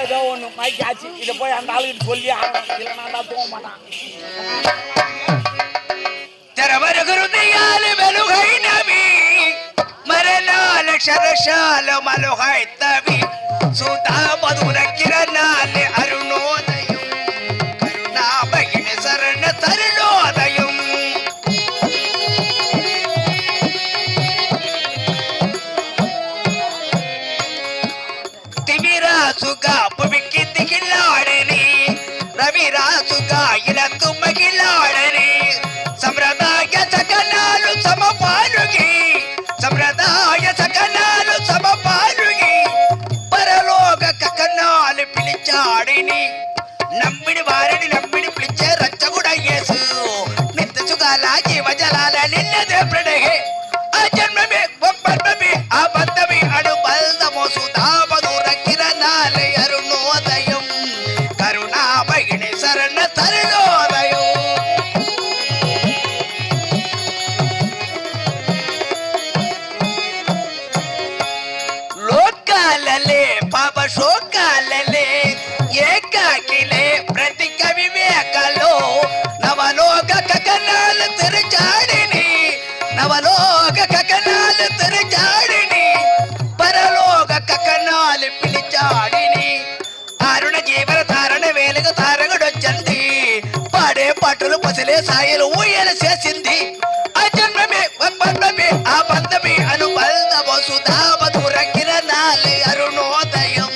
ஏதோ ஒன்று மைக்கு ஆச்சு இதை போய் அந்த ஆளுகிட்ட சொல்லி ஆகணும் இல்லைன்னா தான் தவி சுதா மதுர கிரணாலே పిలిచాడిని నమ్మిడి వారిని నమ్మిడి పిలిచే రచ్చగుడయ్యేసు నిత్య సుఖాల జీవజలాల నిన్నదే ప్రణగే ఆ జన్మమే ఒప్పన్మమే ఆ బంధమే అడు బల్దమో సుధామధుర కిరణాలే అరుణోదయం కరుణా భగిని శరణ తరుణోదయం తెరచాడిని నవలోక కకనాలు తెరచాడిని పరలోక కకనాలు పిలిచాడిని. అరుణ జీవన తారణ వేలుగు తారగడొచ్చింది పాడే పాటలు పసిలే సాయలు ఊయలు చేసింది. ఆ బంధమే ఆ బంధమే అనుబంధ వసుధా మధుర అరుణోదయం.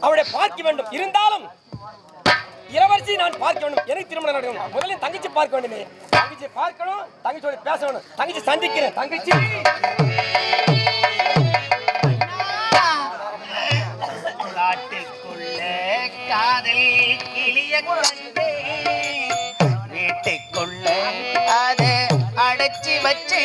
அவளை பார்க்க வேண்டும். இருந்தாலும் இளவரசி நான் பார்க்க வேண்டும். எனக்கு திருமணம் நடக்கணும். முதலில் தங்கச்சி பார்க்க வேண்டுமே. தங்கச்சி பார்க்கணும். தங்கச்சியோட பேச வேணும் தங்கச்சி சந்திக்கிறேன். தங்கச்சி. காட்டுக்குள்ளே காதல் கிளிய கண்டே. வீட்டுக்குள்ளே அது வச்சே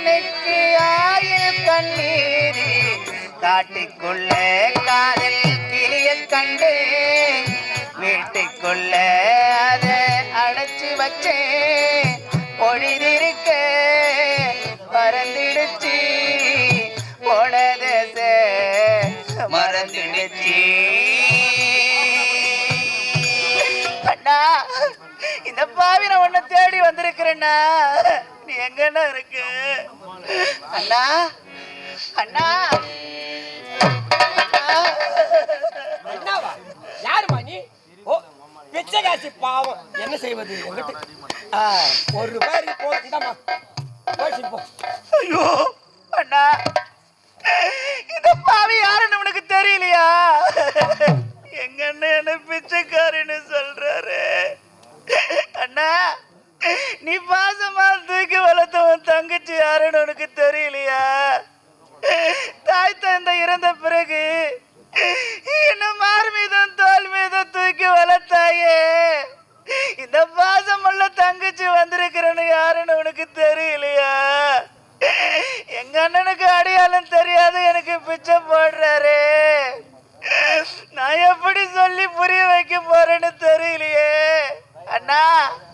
கண்ணுக்கு ஆயில் கண்ணீரி காட்டிக்குள்ளே காதல் கிளிய கண்டு வீட்டுக்குள்ள அதை அடைச்சு வச்சே பொழுதிருக்க மறந்துடுச்சு போனதே மறந்துடுச்சு. அண்ணா இந்த பாவி நான் உன்னை தேடி வந்திருக்கிறேன்னா எங்கண்ணா இருக்கு? அண்ணா அண்ணா. அண்ணா என்னவா யாருமா நீ? ஓ பிச்சைக்காசி பாவம். என்ன செய்வது ஒரு ரூபாய் இருக்கு போ இந்தாம்மா. போயிட்டு போ. ஐயோ அண்ணா. இந்த பாவி யாருன்னு உனக்கு தெரியலையா? எங்க அண்ணன் என்ன பிச்சைக்காரன்னு சொல்றாரு? அண்ணா நீ பாசமா தூக்கி வளர்த்தவன் தங்கச்சி யாருன்னு உனக்கு தெரியலையா? தாய் தந்தை இறந்த பிறகு என்ன மார் மீதும் தோல் மீதும் தூக்கி வளர்த்தாயே. இந்த பாசமுள்ள தங்கச்சி வந்திருக்கிறேன்னு யாருன்னு உனக்கு தெரியலையா? எங்க அண்ணனுக்கு அடையாளம் தெரியாது எனக்கு பிச்சை போடுறாரு. நான் எப்படி சொல்லி புரிய வைக்க போறேன்னு தெரியலையே. அண்ணா.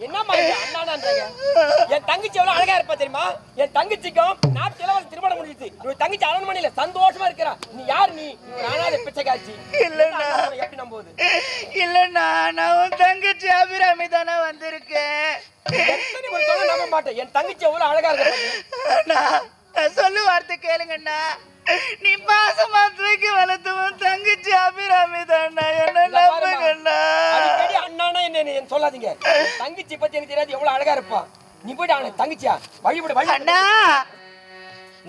என்னம்மா இது அண்ணாடான்றீங்க என் தங்கச்சி எவ்வளவு அழகா இருப்பா தெரியுமா? என் தங்கச்சிக்கும் நாட்டு இளவரசி திருமணம் முடிஞ்சுச்சு. இவன் தங்கச்சி அரண்மனையில சந்தோஷமா இருக்கிறா. நீ யார் நீ? நானாத பிச்சைக்காட்சி இல்லைண்ணா. எப்படி நம்புவது? இல்லைண்ணா நான் உன் தங்கச்சி அபிராமி தானே வந்திருக்கேன். எத்தனை முறை சொன்னா நம்ப மாட்டேன். என் தங்கச்சி எவ்வளவு அழகா இருக்க? அண்ணா நான் சொல்லு வார்த்தை கேளுங்கண்ணா. நீ பாசமா தூக்கி வளர்த்தவன் தங்கச்சி அபிராமி தானே. என்ன. நம்புங்கண்ணா. என்ன சொல்லாதீங்க? தங்கச்சி பத்தி எனக்கு தெரியாது எவ்வளவு அழகா இருப்பா. நீ போயிட்டு அவனை தங்கச்சியா? வழிபடு வழி அண்ணா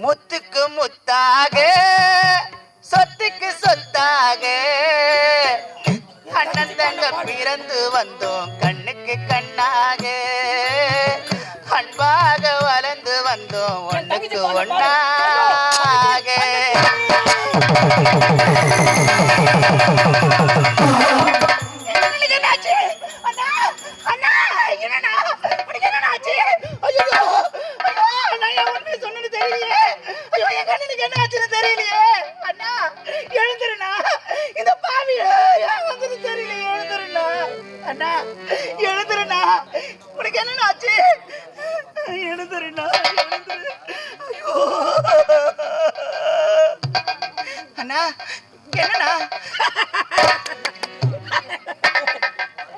முத்துக்கு முத்தாக சொத்துக்கு சொத்தாக. அண்ணன் தங்க பிறந்து வந்தோம் கண்ணுக்கு கண்ணாக. அன்பாக வளர்ந்து வந்தோம் ஒண்ணுக்கு ஒண்ணாக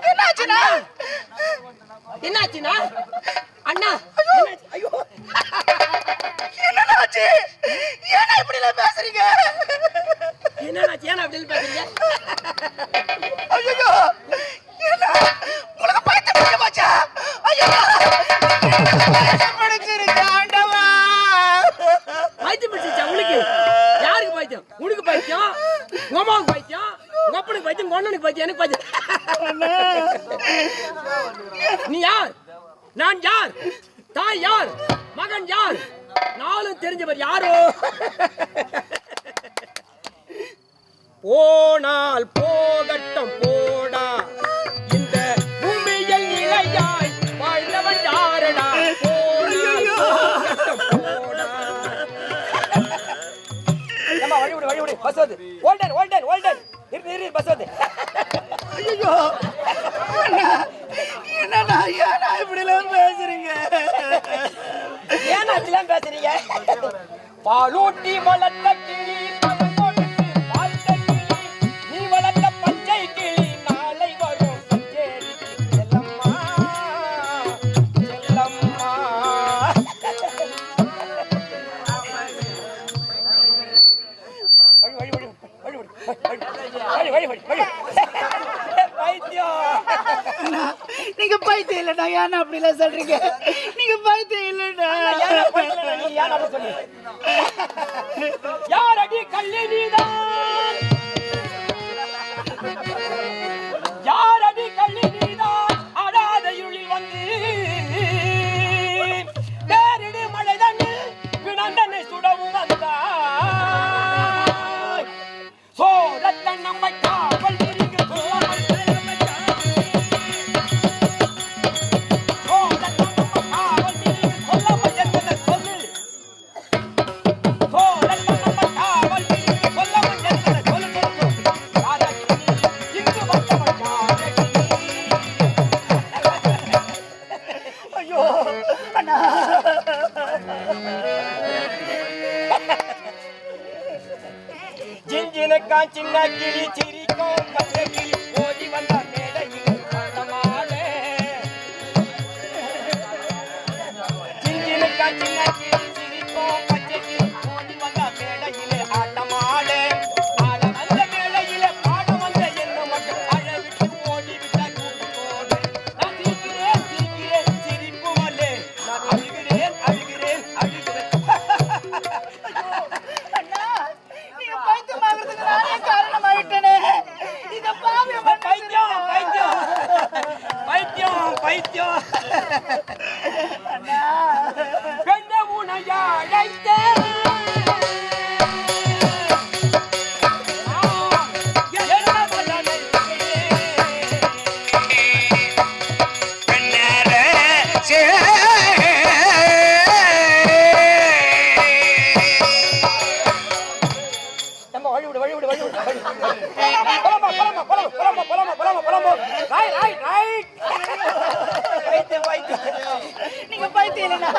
என்னாச்சுண்ணா? என்னாச்சுன்னா அண்ணா. என்னாச்சு? ஐயோ. என்னண்ணா ஆச்சு? ஏன்னா இப்படி எல்லாம் பேசுறீங்க? என்னாச்சு? ஏன் அப்படி பேசுறீங்க? ஐயோ என்ன உங்களுக்கு பைத்தியம் பிடிக்க போச்சா? ஐயோ படுத்துருக்க ஆண்டவா பைத்தியம் பிடிச்சிச்சா உனக்கு யாருக்கு பைத்தியம் உனக்கு பைத்தியம் உங்க அம்மாவுக்கு பைத்தியம் உங்க அப்பனுக்கு பைத்தியம் உங்க அண்ணனுக்கு பைத்தியம் எனக்கு பைத்தியம் நீ யார்? நான் யார்? தாய் யார்? மகன் யார்? நாளும் தெரிஞ்சவர் யாரோ? போனால் போகட்டும் போடா. இந்த பூமியில் நிலையாய் வாழ்ந்தவன் யாரடா? போனால் போகட்டும் போடா. ஏம்மா, வழி விடு வழி விடு. பஸ் வந்து ஓல்டன் ஓல்டன் ஓல்டன் இரு இரு பஸ் வந்து ஐயோ என்னண்ணா நான் இப்படிலாம் பேசுறீங்க ஏன்னா இப்படிலாம் பேசுறீங்க பாலூட்டி மலத்த கிளி Wait, வழி wait. நீங்க பைத்தியம் இல்லடா ஏன்னா அப்படி எல்லாம் சொல்றீங்க. நீங்க பைத்தியம் இல்லடா. யார் அடி கல்லு நீதான் சின்ன கிளி சிரிக்கும் ரைட் ரைட் ரைட் பைத்தியம் பைத்தியம் நீங்க பைத்தியம் இல்லைண்ணா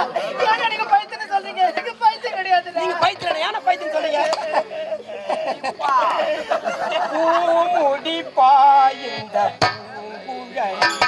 ஏன்னா நீங்க பைத்தியம் சொல்றீங்க நீங்க பைத்தியம் கிடையாது நீங்க பைத்தியம் ஏன பைத்தியம் சொல்றீங்க பூமுடி பாய்ந்த பூங்குழலி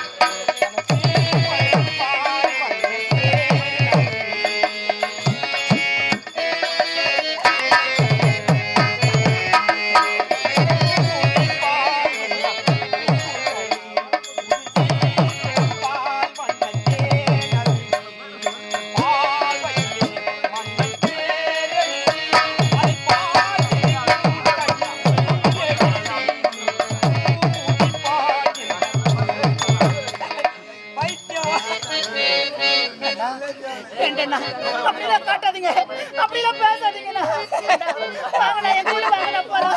ஏண்டண்ணா அப்படிலாம் காட்டாதீங்க. அப்படிலாம் பேசாதீங்கண்ணா. வாங்கண்ணா எங்க கூட வாங்கண்ணா போறோம்